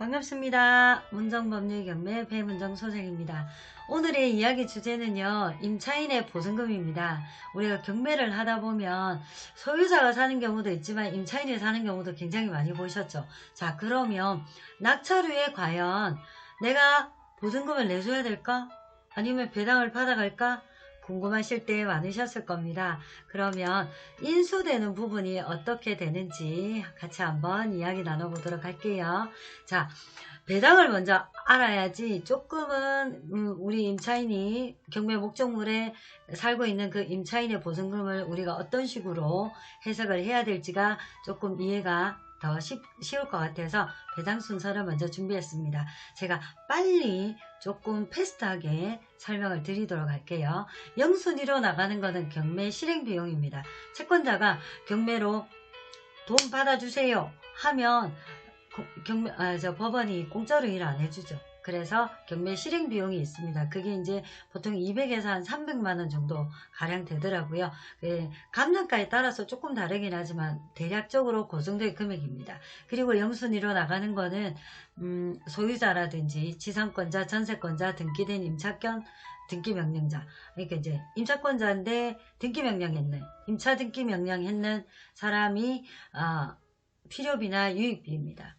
반갑습니다. 문정법률경매 배문정 소장입니다. 오늘의 이야기 주제는요. 임차인의 보증금입니다. 우리가 경매를 하다 보면 소유자가 사는 경우도 있지만 임차인이 사는 경우도 굉장히 많이 보셨죠. 자 그러면 낙찰후에 과연 내가 보증금을 내줘야 될까? 아니면 배당을 받아갈까? 궁금하실 때 많으셨을 겁니다. 그러면 인수되는 부분이 어떻게 되는지 같이 한번 이야기 나눠보도록 할게요. 자, 배당을 먼저 알아야지 조금은 음, 우리 임차인이 경매 목적물에 살고 있는 그 임차인의 보증금을 우리가 어떤 식으로 해석을 해야 될지가 조금 이해가 더 쉽, 쉬울 것 같아서 배당 순서를 먼저 준비했습니다. 제가 빨리 조금 패스트하게 설명을 드리도록 할게요. 영순위로 나가는 것은 경매 실행 비용입니다. 채권자가 경매로 돈 받아주세요 하면 경매, 아, 저 법원이 공짜로 일 안 해주죠. 그래서 경매 실행 비용이 있습니다. 그게 이제 보통 200에서 한 300만 원 정도 가량 되더라고요. 예, 감정가에 따라서 조금 다르긴 하지만 대략적으로 고정된 금액입니다. 그리고 영순위로 나가는 거는 음, 소유자라든지 지상권자, 전세권자, 등기된 임차권, 등기명령자. 그러니까 이제 임차권자인데 등기명령했는, 임차 등기명령했는 사람이 어, 필요비나 유익비입니다.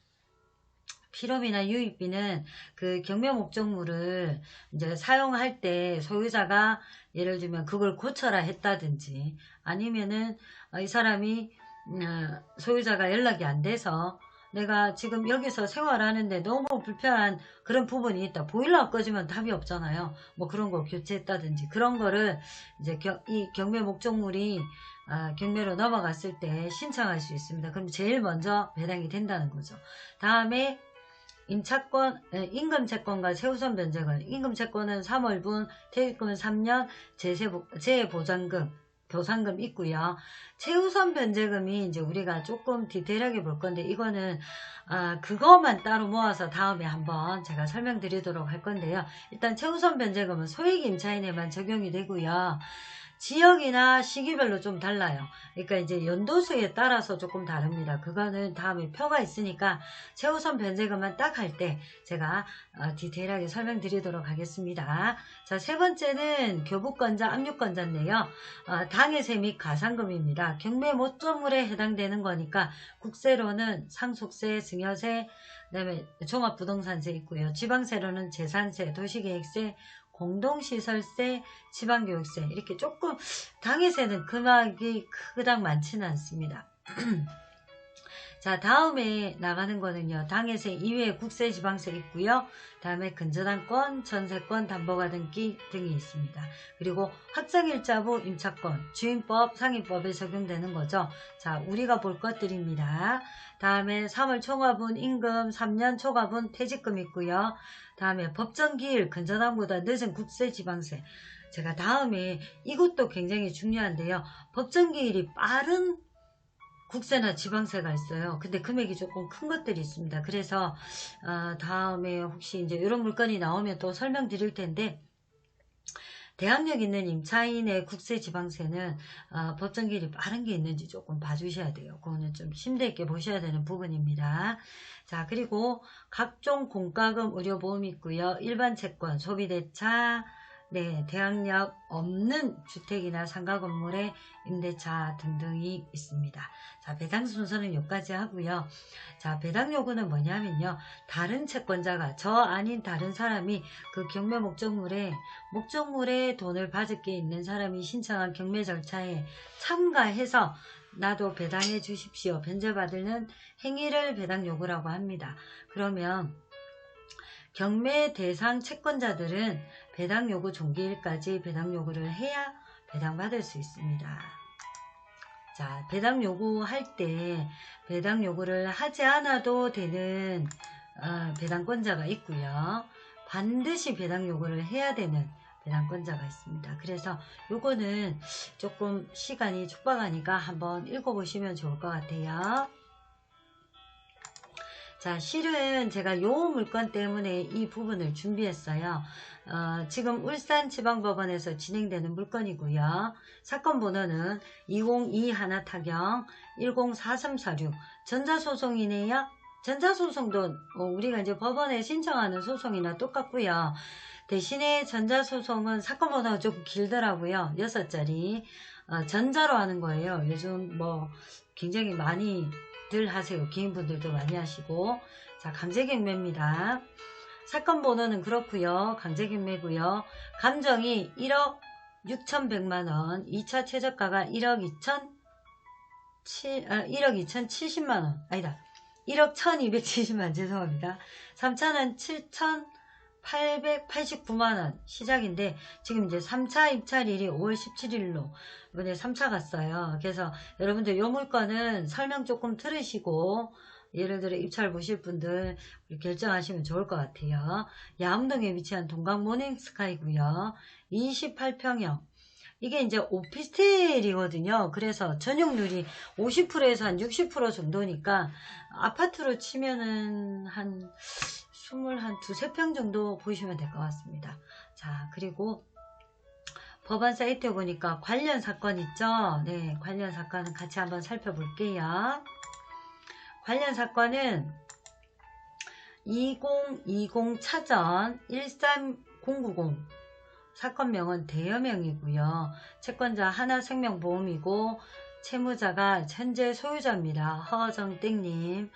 필요비나 유익비는 그 경매 목적물을 이제 사용할 때 소유자가 예를 들면 그걸 고쳐라 했다든지 아니면은 이 사람이 어, 소유자가 연락이 안 돼서 내가 지금 여기서 생활하는데 너무 불편한 그런 부분이 있다. 보일러 꺼지면 답이 없잖아요. 뭐 그런 거 교체했다든지 그런 거를 이제 겨, 이 경매 목적물이 아, 경매로 넘어갔을 때 신청할 수 있습니다. 그럼 제일 먼저 배당이 된다는 거죠. 다음에 임차권, 임금채권과 세우선 변제권. 임금채권은 3월분, 퇴직금은 3년, 재해보장금, 보상금 있고요. 최우선 변제금이 이제 우리가 조금 디테일하게 볼 건데 이거는 아, 그것만 따로 모아서 다음에 한번 제가 설명드리도록 할 건데요. 일단 최우선 변제금은 소액 임차인에만 적용이 되고요. 지역이나 시기별로 좀 달라요. 그러니까 이제 연도수에 따라서 조금 다릅니다. 그거는 다음에 표가 있으니까 최우선 변제금만 딱 할 때 제가 어, 디테일하게 설명드리도록 하겠습니다. 자, 세 번째는 교부권자, 압류권자인데요. 어, 당해세 및 가산금입니다. 경매 모점물에 해당되는 거니까 국세로는 상속세, 증여세, 그다음에 종합부동산세 있고요. 지방세로는 재산세, 도시계획세, 공동시설세, 지방교육세 이렇게 조금 당해세는 금액이 그닥 많지는 않습니다. 자 다음에 나가는 거는요. 당해세 이외에 국세 지방세 있고요. 다음에 근저당권 전세권 담보가 등기 등이 있습니다. 그리고 확정일자부 임차권 주임법 상위법에 적용되는 거죠. 자 우리가 볼 것들입니다. 다음에 3월 총합은 임금 3년 초과분 퇴직금 있고요. 다음에 법정기일 근저당보다 늦은 국세 지방세. 제가 다음에 이것도 굉장히 중요한데요. 법정기일이 빠른 국세나 지방세가 있어요. 근데 금액이 조금 큰 것들이 있습니다. 그래서 어, 다음에 혹시 이제 이런 물건이 나오면 또 설명드릴 텐데 대항력 있는 임차인의 국세 지방세는 어, 법정기일이 빠른 게 있는지 조금 봐주셔야 돼요. 그거는 좀 심도 있게 보셔야 되는 부분입니다. 자 그리고 각종 공과금 의료보험 있고요. 일반 채권, 소비대차, 네, 대항력 없는 주택이나 상가 건물의 임대차 등등이 있습니다. 자, 배당 순서는 여기까지 하고요. 자, 배당 요구는 뭐냐면요. 다른 채권자가 저 아닌 다른 사람이 그 경매 목적물에 목적물에 돈을 받을 게 있는 사람이 신청한 경매 절차에 참가해서 나도 배당해 주십시오. 변제받는 행위를 배당 요구라고 합니다. 그러면 경매 대상 채권자들은 배당 요구 종기일까지 배당 요구를 해야 배당받을 수 있습니다. 자, 배당 요구할 때 배당 요구를 하지 않아도 되는 어, 배당권자가 있고요. 반드시 배당 요구를 해야 되는 배당권자가 있습니다. 그래서 요거는 조금 시간이 촉박하니까 한번 읽어보시면 좋을 것 같아요. 자 실은 제가 요 물건 때문에 이 부분을 준비했어요. 어, 지금 울산지방법원에서 진행되는 물건이고요. 사건 번호는 202 하나 타경 104346 전자소송이네요. 전자소송도 어, 우리가 이제 법원에 신청하는 소송이나 똑같고요. 대신에 전자소송은 사건 번호가 조금 길더라고요. 6자리. 어, 전자로 하는 거예요. 요즘 뭐 굉장히 많이 들 하세요. 개인분들도 많이 하시고. 자, 강제경매입니다. 사건 번호는 그렇고요. 강제경매고요. 감정이 1억 6,100만원, 2차 최저가가 1억 2천 7, 아, 1억 2,070만원, 아니다. 1억 1,270만, 죄송합니다. 3차는 7,889만원 시작인데, 지금 이제 3차 입찰일이 5월 17일로, 이번에 3차 갔어요. 그래서 여러분들 요 물건은 설명 조금 들으시고, 예를 들어 입찰 보실 분들 결정하시면 좋을 것 같아요. 야암동에 위치한 동강 모닝스카이고요. 28평형. 이게 이제 오피스텔이거든요. 그래서 전용률이 50%에서 한 60% 정도니까 아파트로 치면은 한 20, 한 두세 평 정도 보시면 될 것 같습니다. 자, 그리고 법안 사이트에 보니까 관련 사건 있죠? 네, 관련 사건은 같이 한번 살펴볼게요. 관련 사건은 2020 차전 13090 사건명은 대여명이고요. 채권자 하나생명보험이고 채무자가 현재 소유자입니다. 허정땡님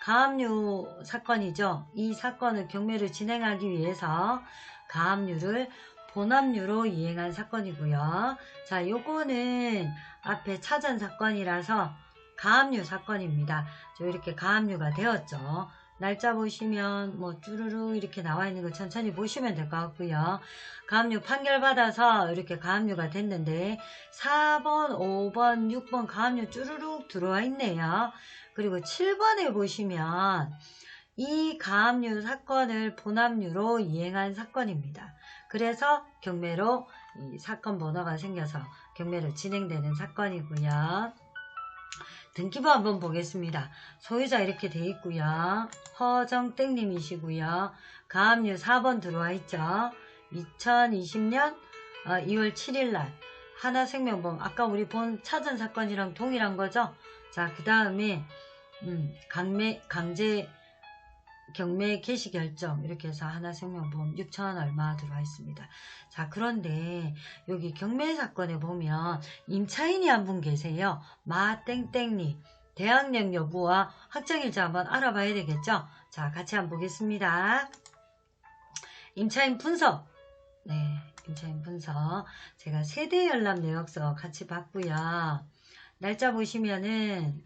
가압류 사건이죠. 이 사건을 경매를 진행하기 위해서 가압류를 본압류로 이행한 사건이고요. 자, 요거는 앞에 차전 사건이라서 가압류 사건입니다. 저 이렇게 가압류가 되었죠. 날짜 보시면 뭐 쭈루루 이렇게 나와 있는 거 천천히 보시면 될 것 같고요. 가압류 판결 받아서 이렇게 가압류가 됐는데 4번, 5번, 6번 가압류 쭈루룩 들어와 있네요. 그리고 7번에 보시면 이 가압류 사건을 본압류로 이행한 사건입니다. 그래서 경매로 이 사건 번호가 생겨서 경매로 진행되는 사건이고요. 등기부 한번 보겠습니다. 소유자 이렇게 돼 있고요. 허정땡님이시고요. 가압류 4번 들어와 있죠. 2020년 2월 7일 날 하나생명보험 아까 우리 본 차전 사건이랑 동일한 거죠. 자, 그 다음에 음, 강매, 강제 경매 개시 결정 이렇게 해서 하나생명보험 6천원 얼마 들어와 있습니다. 자 그런데 여기 경매 사건에 보면 임차인이 한 분 계세요. 마땡땡님 대학령 여부와 확정일자 한번 알아봐야 되겠죠. 자 같이 한번 보겠습니다. 임차인 분석 네 임차인 분석 제가 세대 연락 내역서 같이 봤고요. 날짜 보시면은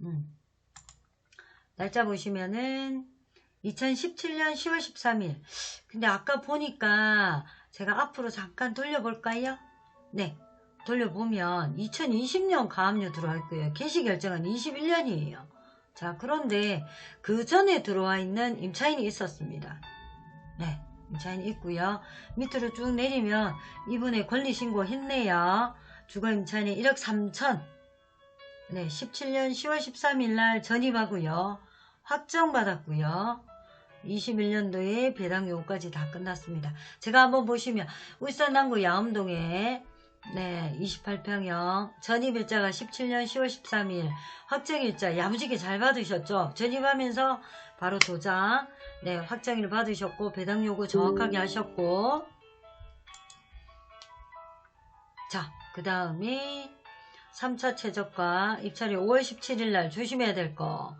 음, 날짜 보시면은 2017년 10월 13일. 근데 아까 보니까 제가 앞으로 잠깐 돌려볼까요? 네. 돌려보면 2020년 가압류 들어와 있고요. 개시 결정은 21년이에요. 자, 그런데 그 전에 들어와 있는 임차인이 있었습니다. 네. 임차인이 있고요. 밑으로 쭉 내리면 이분의 권리신고 했네요. 주거 임차인이 1억 3천. 네. 17년 10월 13일 날 전입하고요. 확정받았고요. 21년도에 배당 요구까지 다 끝났습니다. 제가 한번 보시면 울산 남구 야암동에 네 28평형 전입일자가 17년 10월 13일 확정일자 야무지게 잘 받으셨죠? 전입하면서 바로 도장 네 확정일 받으셨고 배당 요구 정확하게 하셨고 자 그 다음에 3차 최저가 입찰이 5월 17일 날 조심해야 될 거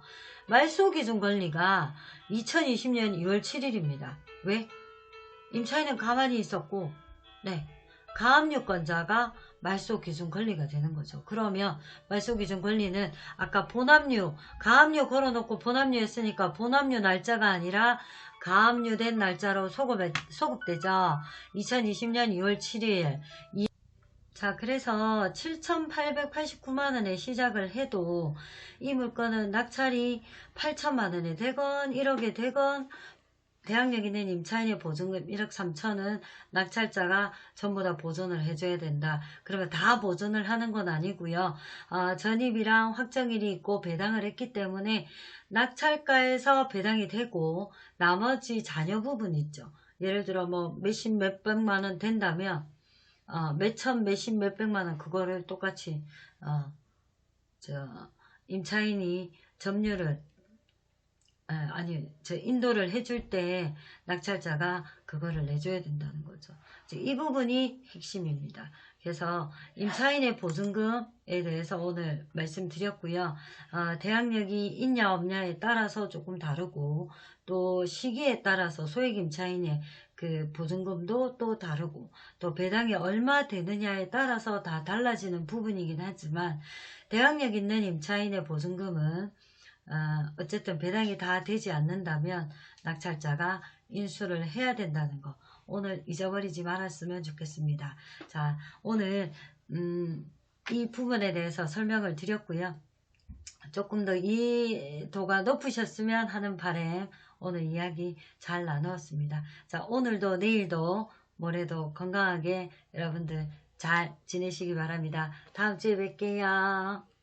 말소 기준 권리가 2020년 2월 7일입니다. 왜? 임차인은 가만히 있었고, 네. 가압류권자가 말소 기준 권리가 되는 거죠. 그러면 말소 기준 권리는 아까 본압류, 가압류 걸어놓고 본압류 했으니까 본압류 날짜가 아니라 가압류된 날짜로 소급, 소급되죠. 2020년 2월 7일. 자 그래서 7,889만원에 시작을 해도 이 물건은 낙찰이 8천만원에 되건 1억에 되건 대학력 있는 임차인의 보증금 1억 3천은 낙찰자가 전부 다 보존을 해줘야 된다. 그러면 다 보존을 하는 건 아니고요. 어, 전입이랑 확정일이 있고 배당을 했기 때문에 낙찰가에서 배당이 되고 나머지 잔여 부분 있죠. 예를 들어 뭐 몇십 몇백만 원 된다면 어, 몇천 몇십 몇백만 원 그거를 똑같이 어, 저 임차인이 점유를 에, 아니 저 인도를 해줄 때 낙찰자가 그거를 내줘야 된다는 거죠. 이 부분이 핵심입니다. 그래서 임차인의 보증금에 대해서 오늘 말씀드렸고요. 어, 대항력이 있냐 없냐에 따라서 조금 다르고 또 시기에 따라서 소액 임차인의 그 보증금도 또 다르고 또 배당이 얼마 되느냐에 따라서 다 달라지는 부분이긴 하지만 대항력 있는 임차인의 보증금은 어, 어쨌든 배당이 다 되지 않는다면 낙찰자가 인수를 해야 된다는 거 오늘 잊어버리지 말았으면 좋겠습니다. 자 오늘 음, 이 부분에 대해서 설명을 드렸고요. 조금 더 이해도가 높으셨으면 하는 바람 오늘 이야기 잘 나누었습니다. 자 오늘도 내일도 모레도 건강하게 여러분들 잘 지내시기 바랍니다. 다음 주에 뵐게요.